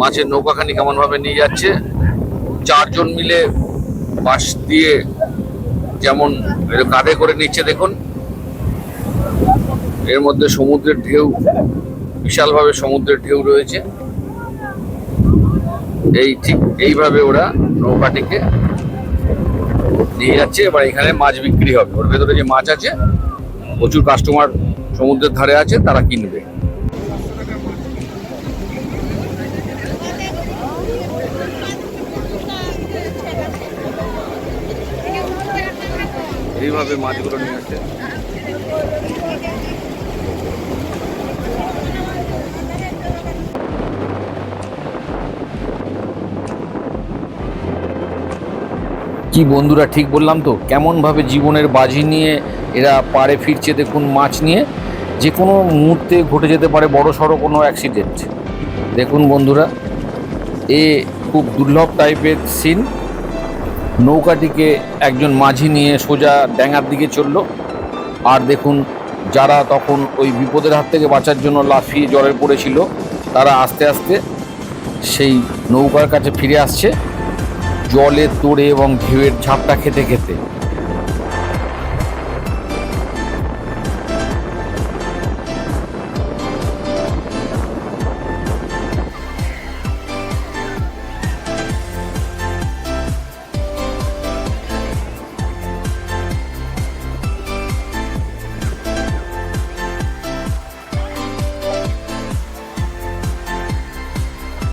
মাছের নৌকাখানি কেমনভাবে নিয়ে যাচ্ছে। চারজন মিলে বাঁশ দিয়ে যেমন কাঁধে করে নিচ্ছে দেখুন। এর মধ্যে সমুদ্রের ঢেউ, বিশালভাবে সমুদ্রের ঢেউ রয়েছে। এই ঠিক এইভাবে ওরা নৌকাটিকে নিয়ে যাচ্ছে। এবার এখানে মাছ বিক্রি হবে। ওর ভেতরে যে মাছ আছে, প্রচুর কাস্টমার সমুদ্রের ধারে আছে, তারা কিনবে। এইভাবে মাছগুলো নিয়ে আসে। কি বন্ধুরা, ঠিক বললাম তো? কেমনভাবে জীবনের বাজি নিয়ে এরা পাড়ে ফিরছে দেখুন মাছ নিয়ে? যে কোনো মুহূর্তে ঘটে যেতে পারে বড় সড়ো কোনো অ্যাক্সিডেন্ট দেখুন বন্ধুরা, এ খুব দুর্লভ টাইপের সিন নৌকাটিকে একজন মাঝি নিয়ে সোজা ড্যাঙার দিকে চলল। আর দেখুন, যারা তখন ওই বিপদের হাত থেকে বাঁচার জন্য লাফিয়ে জলে পড়েছিল, তারা আস্তে আস্তে সেই নৌকার কাছে ফিরে আসছে, জলে তোড়ে এবং ঢেউয়ের ঝাপটা খেতে খেতে।